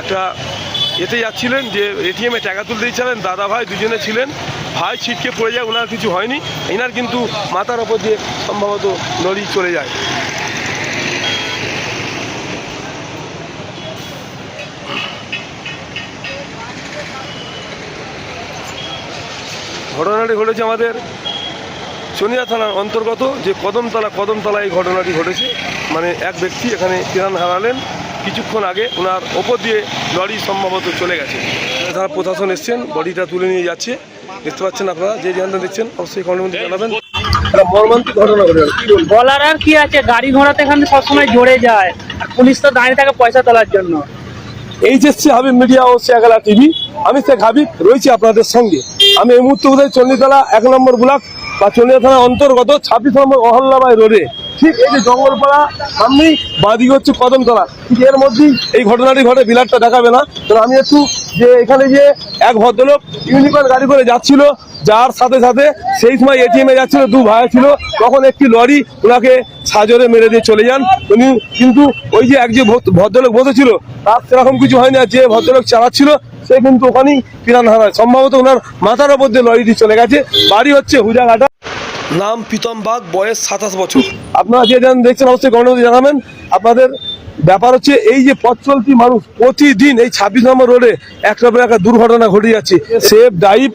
একটা এতে যাচ্ছিলেন যে এটিএমে টাকা তুলতে দিচ্ছিলেন, দাদা ভাই দুজনে ছিলেন, ভাই ছিটকে পড়ে যায়, ওনার কিছু হয়নি, এনার কিন্তু মাথার ওপর দিয়ে সম্ভবত নড়ি চলে যায়। ঘটনাটি ঘটেছে আমাদের চনিয়া থানার অন্তর্গত, যে কদমতলা কদমতলা এই ঘটনাটি ঘটেছে। মানে এক ব্যক্তি এখানে প্রাণ হারালেন কিছুক্ষণ আগে ওনার ওপর দিয়ে লরি সম্ভবত চলে গেছে। থানা প্রশাসন এসছেন বডিটা তুলে নিয়ে যাচ্ছে। দেখতে পাচ্ছেন আপনারা যে যেখানটা দেখছেন অবশ্যই কমেন্টের মধ্যে জানাবেন। মর্মান্তিক ঘটনা বলার আর কি আছে? গাড়ি ঘোড়া তো এখানে সবসময় জোরে যায়। পুলিশ তো দাঁড়িয়ে থাকে পয়সা তোলার জন্য। এইচএসসি হাবিব মিডিয়া ও শেখালা টিভি। আমি শেখ হাবিব রয়েছি আপনাদের সঙ্গে। আমি এই মুহূর্তে বোধহয় চণ্ডীতলা এক নম্বর ব্লক চন্ডিয়া থানার অন্তর্গত ছাব্বিশ নম্বর অহল্লাবাই রোডে। ঠিক এই যে জঙ্গলপাড়া, সামনেই বাদিকে হচ্ছে কদমতলা। ঠিক এর মধ্যেই এই ঘটনাটি ঘটে বিলাটটা দেখাবে না। তো আমি একটু যে এখানে যে এক ভদ্রলোক ইউনিকর্ন গাড়ি করে যাচ্ছিল, যার সাথে সাথে সেই সময় এটিএম যাচ্ছিল, দু ভাই ছিল। তখন একটি লরি ওনাকে সাজরে মেরে দিয়ে চলে যান। উনি কিন্তু ওই যে এক যে ভদ্রলোক বসেছিল, তার সেরকম কিছু হয়নি। আর যে ভদ্রলোক চালাচ্ছিল সে কিন্তু ওখানেই প্রাণ হারায়। সম্ভবত ওনার মাথার ওপর দিয়ে লরিটি চলে গেছে। বাড়ি হচ্ছে হুজাঘাটা। নাম প্রীতম বাগ বয়স সাতাশ বছর। আপনারা যে যেন দেখছেন অবশ্যই গণপতি জানাবেন। আপনাদের ব্যাপার হচ্ছে এই যে পথ চলতি মানুষ প্রতিদিন এই ছাব্বিশ নম্বর রোডে একটা পর একটা দুর্ঘটনা ঘটে যাচ্ছে। সেভ ডাইভ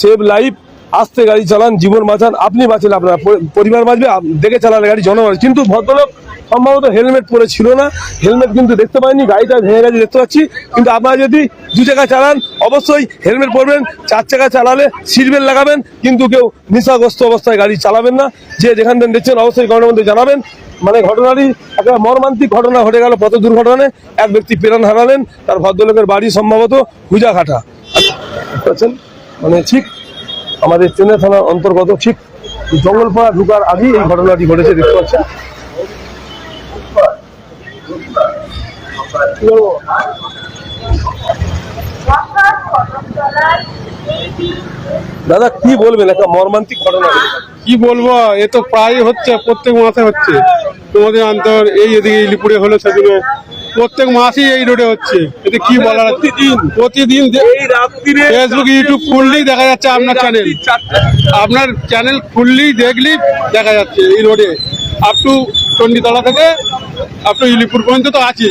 সেভ লাইফ আস্তে গাড়ি চালান, জীবন বাঁচান। আপনি বাঁচলে আপনার পরিবার বাঁচবে দেখে চালালে গাড়ি জনগণ কিন্তু ভদ্রলোক সম্ভবত হেলমেট পরে ছিল না। হেলমেট কিন্তু দেখতে পাইনি, গাড়িটা ভেঙে গেছে, দেখতে পাচ্ছি। কিন্তু আপনারা যদি দু চাকা চালান, অবশ্যই হেলমেট পরবেন, চার চাকা চালালে সিট বেল্ট লাগাবেন, কিন্তু কেউ নিশাগ্রস্ত অবস্থায় গাড়ি চালাবেন না। যে যেখান থেকে দেখছেন, অবশ্যই গণের মধ্যে জানাবেন। মানে ঘটনাটি একটা মর্মান্তিক ঘটনা ঘটে গেল, পথ দুর্ঘটনায়। এক ব্যক্তি প্রাণ হারালেন, তার ভদ্রলোকের বাড়ি সম্ভবত হুজাঘাটা। বুঝতে মানে ঠিক আমাদের চেন্নাই থানার অন্তর্গত ঠিক জঙ্গলপাড়া ঢুকার আগেই এই ঘটনাটি ঘটেছে, দেখতে পাচ্ছেন? দাদা, কি বলবেন? একটা মর্মান্তিক ঘটনা। কি বলব? এ তো প্রায় হচ্ছে, প্রত্যেক মাসে হচ্ছে। তোমাদের অন্তর এই এদিকে ইলিপুরে হলো সেদিনে প্রত্যেক মাসেই এই রোডে হচ্ছে। এতে কি বলার? প্রতিদিন। প্রতিদিন ফেসবুক ইউটিউব খুললেই দেখা যাচ্ছে আপনার চ্যানেল আপনার চ্যানেল খুললেই দেখলেই দেখা যাচ্ছে এই রোডে আপ টু চণ্ডীতলা থেকে আপ টু ইলিপুর পর্যন্ত তো আছে।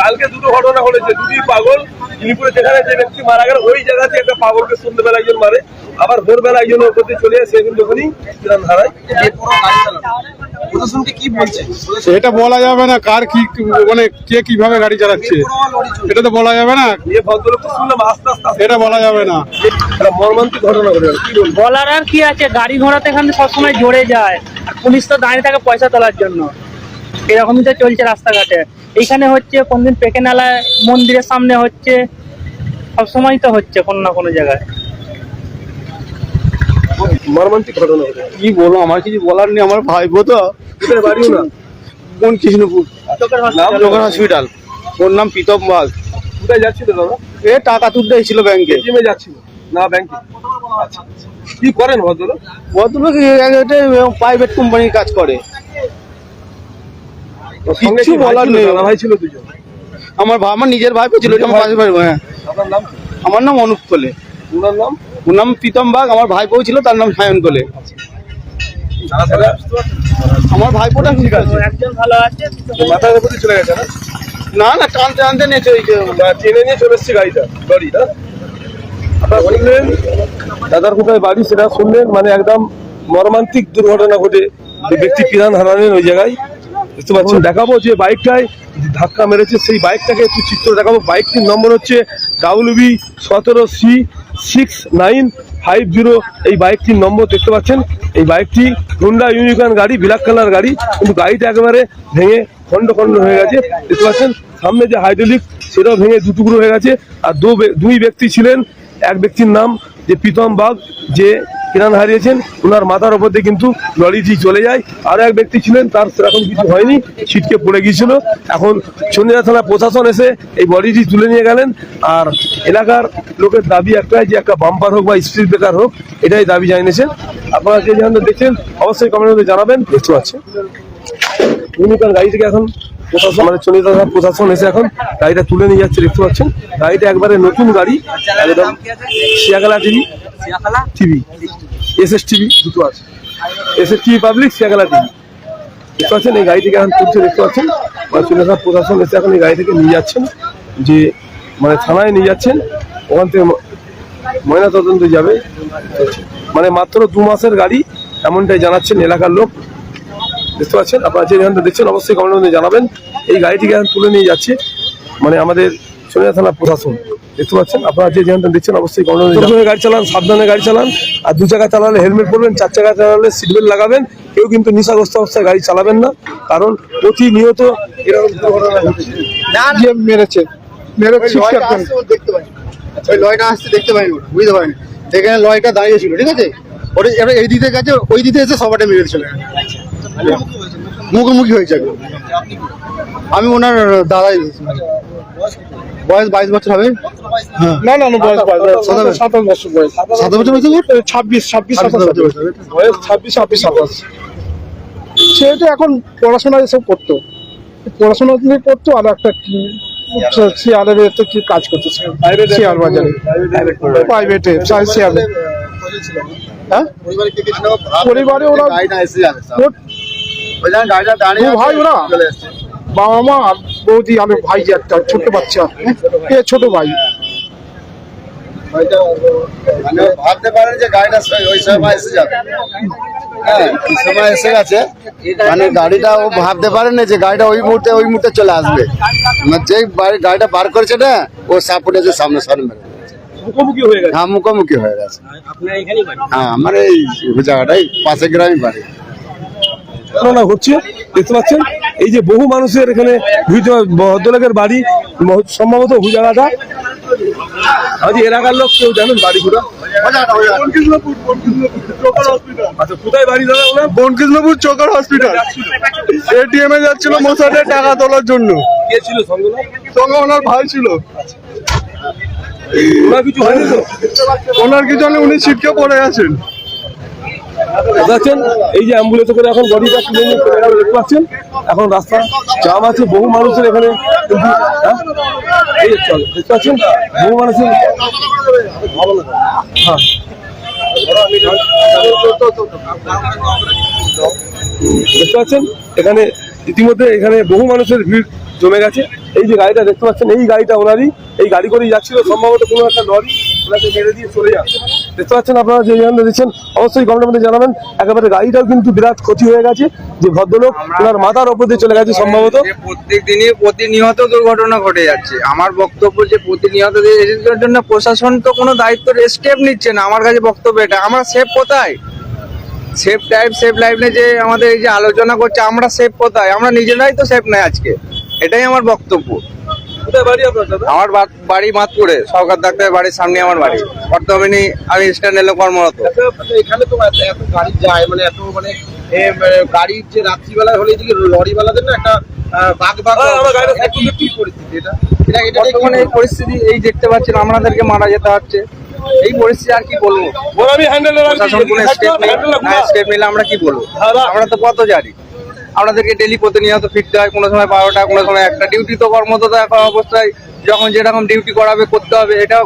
কালকে দুটো ঘটনা ঘটেছে। দুটি পাগল ইলিপুরে যেখানে যে ব্যক্তি মারা গেল ওই জায়গাতে একটা পাগলকে সন্ধ্যেবেলা একজন মারে। আবার ভোরবেলা একজন ওর প্রতি চলে আসে ওখানেই প্রাণ হারায় প্রশাসনকে কি বলছে এটা বলা যাবে না কার কি মানে কে কীভাবে গাড়ি চালাচ্ছে। এটা তো বলা যাবে না। এই ভদ্রলোক তো শুনলাম আস্তে আস্তে আস্তে। এটা বলা যাবে না। মর্মান্তিক ঘটনা বলার আর কি আছে গাড়ি ঘোড়া তো এখানে সবসময় জোরে যায়। আর পুলিশ তো দাঁড়িয়ে থাকে পয়সা তোলার জন্য। এরকমই তো চলছে রাস্তাঘাটে। এইখানে হচ্ছে কোনদিন পেকেনালা মন্দিরের সামনে হচ্ছে সবসময় তো হচ্ছে কোনো না কোনো জায়গায়। মর্মান্তিক ঘটনা কি বলব আমার কিছু বলার নেই আমার ভাইবো তো। বাড়িও না কোন কৃষ্ণপুর? নাম লোকাল হসপিটাল। ওর নাম প্রীতম বাগ কোথায় যাচ্ছিল দাদা? এ টাকা তুলতে এসেছিল ব্যাংকে। এটিএমে যাচ্ছিল? না ব্যাংকে। আচ্ছা কি করেন ভদ্রলোক? ভদ্রলোক প্রাইভেট কোম্পানির কাজ করে। ওর সঙ্গে কিচ্ছু কি ভাই বলার নেই। ভাই ছিল দুজন? আমার আমার নিজের ভাই ছিল এটা আমার হ্যাঁ। আপনার নাম আমার নাম অনুপ কোলে ওনার নাম? ওর নাম প্রীতম বাগ আমার ভাইপো ছিল তার নাম সায়ন কোলে। আমার ভাইপোটা ঠিক আছে। একজন ভালো আছে মাথার উপরে চলে গেছে না? না না টানতে টানতে নিয়ে চলে টেনে নিয়ে চলে এসছে গাড়িটা লরি না? আপনারা শুনলেন? দাদার কোথায় বাড়ি সেটা শুনলেন? মানে একদম মর্মান্তিক দুর্ঘটনা ঘটে। যে ব্যক্তি প্রাণ হারালেন ওই জায়গায়। বুঝতে পারছেন? দেখাবো যে বাইকটায় ধাক্কা মেরেছে সেই বাইকটাকে একটু চিত্র দেখাবো। বাইকটির নম্বর হচ্ছে ডাব্লিউ বি সতেরো C six nine five zero এই বাইকটির নম্বর দেখতে পাচ্ছেন। এই বাইকটি হুন্ডা ইউনিকর্ন গাড়ি ব্ল্যাক কালার গাড়ি, কিন্তু গাড়িটা একেবারে ভেঙে খন্ড খন্ড হয়ে গেছে। দেখতে পাচ্ছেন, সামনে যে হাইড্রোলিক সেটাও ভেঙে দু টুকরো হয়ে গেছে। আর দুই ব্যক্তি ছিলেন। এক ব্যক্তির নাম যে প্রীতম বাগ, যে প্রাণ হারিয়েছেন ওনার মাথার ওপর দিয়ে কিন্তু লরিটি চলে যায়। আর এক ব্যক্তি ছিলেন, তার সেরকম কিছু হয়নি, ছিটকে পড়ে গিয়েছিল। এখন চন্দ্রা থানা প্রশাসন এসে এই বডিটি তুলে নিয়ে গেলেন। আর এলাকার লোকের দাবি একটাই যে একটা বাম্পার হোক বা স্পিড ব্রেকার হোক, এটাই দাবি জানিয়েছেন। আপনারা যে যেখানে দেখছেন, অবশ্যই কমেন্টের মধ্যে জানাবেন। দেখতে পাচ্ছেন। গাড়ি থেকে এখন প্রশাসন মানে চন্ডিতলা থানার প্রশাসন এসে এখন গাড়িটা তুলে নিয়ে যাচ্ছে দেখতে পাচ্ছেন? গাড়িটা একবারে নতুন গাড়ি একদম Shiyagala TV TV S S TV দুটো আছে। S S TV public Shiyagala TV দেখতে পাচ্ছেন এই গাড়িটিকে এখন তুলছে দেখতে পাচ্ছেন? মানে চন্ডিতলা প্রশাসন এসে এখন এই গাড়ি থেকে নিয়ে যাচ্ছেন যে মানে থানায় নিয়ে যাচ্ছেন ওখান থেকে ম- ময়না তদন্তে যাবে। মানে মাত্র দু মাসের গাড়ি এমনটাই জানাচ্ছেন এলাকার লোক। দেখতে পাচ্ছেন? আপনারা যে যেখানটা দেখছেন অবশ্যই কমেন্টের মধ্যে জানাবেন। এই গাড়িটিকে এখন তুলে নিয়ে যাচ্ছে। মানে আমাদের সোনিয়া থানা প্রশাসন। দেখতে পাচ্ছেন? আপনারা যে যেখানটা দেখছেন অবশ্যই কমেন্টের মধ্যে গাড়ি চালান সাবধানে গাড়ি চালান। আর দু চাকা চালালে হেলমেট পরবেন চার চাকা চালালে সিট বেল্ট লাগাবেন। কেউ কিন্তু নিশাগ্রস্ত অবস্থায় গাড়ি চালাবেন না। কারণ প্রতিনিয়ত এরকম দুর্ঘটনা ঘটছে। মেরেছে। মেরে দেখতে পাই ওই লরিটা আসছে দেখতে পাইনি ওটা বুঝতে পারিনি। সেখানে লরিটা দাঁড়িয়ে ছিল ঠিক আছে? ওটা এই দিকে গেছে ওই দিকে এসে সবাটা মেরে চলে গেছে মুখোমুখি হয়েছে আমি ওনার দাদাই বয়স বাইশ বছর হবে? হ্যাঁ। না না না বয়স সাতাশ। বছর বয়স। বছর? ছাব্বিশ ছাব্বিশ সাতাশ বছর। বয়স। ছাব্বিশ সাতাশ। এখন পড়াশোনা এসব করতো পড়াশোনা নিয়ে করতো আর একটা কি কি কাজ করতো? বাজারে। প্রাইভেটে হ্যাঁ? পরিবারে ওরা- ওই জন্য গাড়িটা দাঁড়িয়ে ভাই ওরা? চলে এসছে। বাবা মা আর বৌদি আমি ভাই যে একটা ছোট বাচ্চা এ ছোট ভাই। মানে ও ভাবতে পারেন যে গাড়িটা ওই সময় এসে যাবে। হ্যাঁ ওই সময় এসে গেছে। মানে গাড়িটা ও ভাবতে পারে না যে গাড়িটা ওই মুহূর্তে ওই মুহূর্তে চলে আসবে। মানে যেই বাড়ি- গাড়িটা বার করেছে না ও সাপোর্টে যে সামনে সামনে। মুখোমুখি হয়ে গেছে? হ্যাঁ মুখোমুখি হয়ে গেছে। হ্যাঁ আমার এই জায়গাটাই পাশে গ্রামই বাড়ি। ঘটনা ঘটছে দেখতে পাচ্ছেন এই যে বহু মানুষের এখানে ভদ্রলোকের বাড়ি সম্ভবত হুজাগাটা আজ এলাকার লোক কেউ জানেন বাড়ি ঘুরা আচ্ছা কোথায় বাড়ি দাদা ওনার? বনকৃষ্ণপুর চোকার হসপিটাল। এটিএম এ যাচ্ছিল মোসাদের টাকা তোলার জন্য। কে ছিল সঙ্গে সঙ্গে ওনার ভাই ছিল। ওনার কিছু উনি ছিটকে পড়ে আছেন? পারছেন এই যে অ্যাম্বুলেন্সে করে এখন বডিটা তুলে নিয়ে দেখতে পাচ্ছেন, এখন রাস্তা জাম আছে, বহু মানুষের এখানে কিন্তু হ্যাঁ? দেখতে পাচ্ছেন? বহু মানুষের হ্যাঁ। দেখতে পাচ্ছেন? এখানে ইতিমধ্যে এখানে বহু মানুষের ভিড় জমে গেছে। এই যে গাড়িটা দেখতে পাচ্ছেন, এই গাড়িটা ওনারই, এই গাড়ি করেই যাচ্ছিল, সম্ভবত কোনো একটা লরি ওনাকে মেরে দিয়ে চলে যাচ্ছে। দেখতে পাচ্ছেন আপনারা যে যেখানে দিচ্ছেন অবশ্যই কমেন্টের মধ্যে জানাবেন। একেবারে গাড়িটাও কিন্তু বিরাট ক্ষতি হয়ে গেছে। যে ভদ্রলোক, ওনার মাথার ওপর দিয়ে চলে গেছে সম্ভবত। প্রত্যেক দিনই প্রতিনিয়ত দুর্ঘটনা ঘটে যাচ্ছে। আমার বক্তব্য যে প্রতিনিয়ত জন্য প্রশাসন তো কোনো দায়িত্ব স্টেপ নিচ্ছে না। আমার কাছে বক্তব্য এটা। আমরা সেফ কোথায়? সেফ টাইপ সেফ লাইফ নিয়ে যে আমাদের এই যে আলোচনা করছে, আমরা সেফ কোথায়? আমরা নিজেরাই তো সেফ নাই আজকে। এটাই আমার বক্তব্য। আমার বাড়ি মাতপুরে সরকার ডাক্তারের বাড়ির সামনে আমার বাড়ি। বর্তমানে আমি স্ট্যান্ডেলে কর্মরত। এখানে তো এত গাড়ি যায় মানে এত মানে মানে গাড়ির যে রাত্রিবেলা হলে এদিকে লরিওয়ালাদের না একটা হ্যাঁ, পরিস্থিতি এই পরিস্থিতি এই দেখতে পাচ্ছেন আমাদেরকে মারা যেতে হচ্ছে। এই পরিস্থিতি আর কি বলব? ওর প্রশাসন কোনো স্টেপ নিলে আমরা কি বলব? আমরা তো পথ জারি আমাদেরকে ডেলি প্রতিনিয়ত ফিরতে হয় কোনো সময় বারোটা কোনো সময় একটা। ডিউটি তো কর্মরত থাকা অবস্থায় যখন যেরকম ডিউটি করাবে করতে হবে এটাও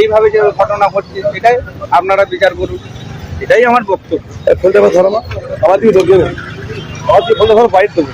এইভাবে যে ঘটনা ঘটছে এটাই আপনারা বিচার করুন। এটাই আমার বক্তব্য। ফোনটা ধরো মা। আমার দিকে ঢুকবে আমার দিকে ফোনটা ধরো দেবো